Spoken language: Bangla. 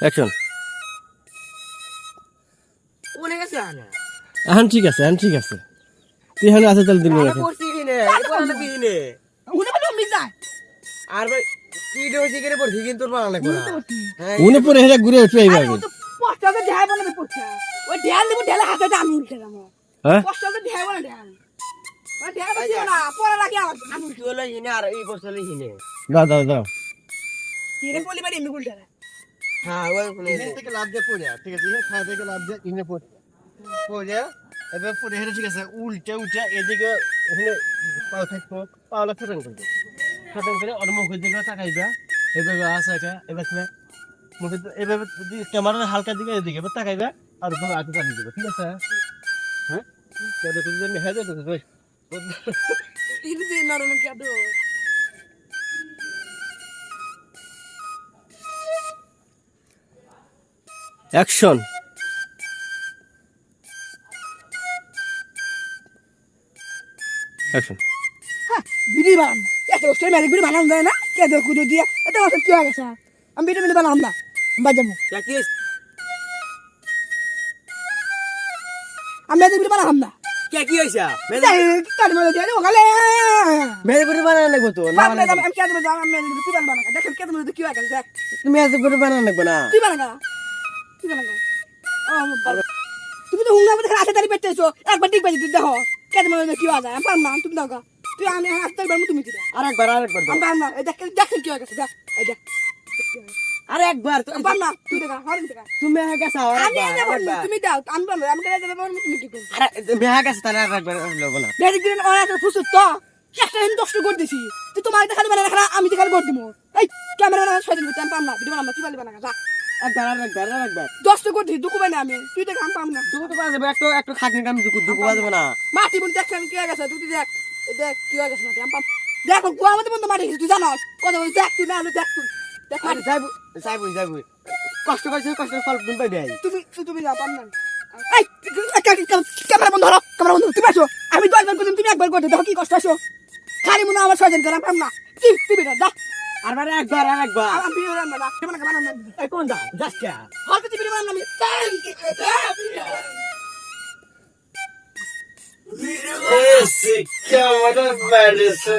অ্যাকশন এখন ঠিক আছে এখন ঠিক আছে। তুই এখানে আছে তাহলে দিন আর ভাই কি হয়েছে কিনে পড়ছি কিন্তু পড়া লাগবে হ্যাঁ উনি পরে হেরা ঘুরে উঠবে এইভাবে ও তো পোস্টারে পড়ছে। ওই ঢেল দিব ঢেলে হাতে আমি উঠে যাব হ্যাঁ? দিও না পরে রাখি আমার আমি তুই হলো কিনে আর এই বছর কিনে দাও হ্যাঁ ওই থেকে লাভ দিয়ে পড়ে ঠিক আছে? থেকে লাভ দিয়ে এখানে পড়ে। পড়ে এবার পড়ে হেঁটে ঠিক আছে উল্টে উল্টে এদিকে এখানে পাও থাকব পাওলা ফেটান করবে ফেটান করে ওর মুখের দিকে তাকাইবা এভাবে আসা একা এবার মুখে এভাবে ক্যামেরার হালকা দিকে এদিকে এবার তাকাইবা আর আগে দেবো ঠিক আছে? হ্যাঁ? হ্যাঁ দেখো দিয়ে নরম কি অ্যাকশন অ্যাকশন বিড়ি বানাম না এত মেলে বিড়ি বানাম যায় না কে দো কুদো দিয়ে এত বছর কি হয়ে গেছে আমি বিড়ি বিড়ি বানাম না বাজাবো কি আমি এত বিড়ি বানাম না কে কি হইছে তার মধ্যে দিয়ে ওখানে মেরে করে বানানো লাগবে তো না আমি কে দেবো আমি আমি তুই বানাবো না। দেখেন কে দেবো কি হয়ে দেখ। তুমি এত করে বানানো লাগবে না। তুই বানাগা তুই বানাগা তুমি তো হুঙ্গা মধ্যে হাতে দাঁড়িয়ে পেটেছো একবার ঠিক বাজি দেখো। কেন মনে কি হয় আমি পারম না তুমি দাও তুই আমি হাতে দাঁড়িয়ে তুমি দিবা আরেকবার আরেকবার আমি এই দেখ দেখ কি হয়ে দেখ। এই দেখ তুই দেখা তুমি হয়ে গেছে তুমি দাও আমি পারব আমি কেন দেবো তুমি কি করবে? আরে গেছে তাহলে আরেকবার লব না বেরিক দিন অনেক ফুসুত তো একটা হিন দশটা করে দিছি। তুই তোমার দেখালি বানা রাখা আমি দেখালি করে দিব। এই ক্যামেরা না ছয় দিন আমি পারম না ভিডিও বানাম না তুই পারলি বানা যা। একবার আরেকবার আরেকবার। দশটা করে দিছি দুকু বানা আমি। তুই দেখ আমি পারম না। দুটো তো বাজবে একটু একটু খাটনি কাম দুকু দুকু বাজবে না। মাটি কি হয়ে গেছে তুই দেখ। দেখ কি হয়ে গেছে মাটি আমি পাম দেখ মধ্যে বন্ধু মাটি তুই কথা বলি দেখ তুই না দেখ তুই। আরে যাইবো যাইবো যাইবো। কষ্ট করছিস কষ্ট ফল তুমি পাইবে তুমি তুমি না পাম না। এই ক্যামেরা বন্ধ ধরো ক্যামেরা বন্ধ তুমি আসো। আমি দশবার করছি তুমি একবার করতে দেখো কি কষ্ট আসো। খালি মনে আমার ছয়জন করে আমি পাম না। তুমি না যা। আর মানে একবার আরেকবার আমি বিয়ে বানাম না কেমন বানাম না। এই কোন দা? যাস কে হয়তো তুই বিয়ে বানাম না আমি Esse câmara merece.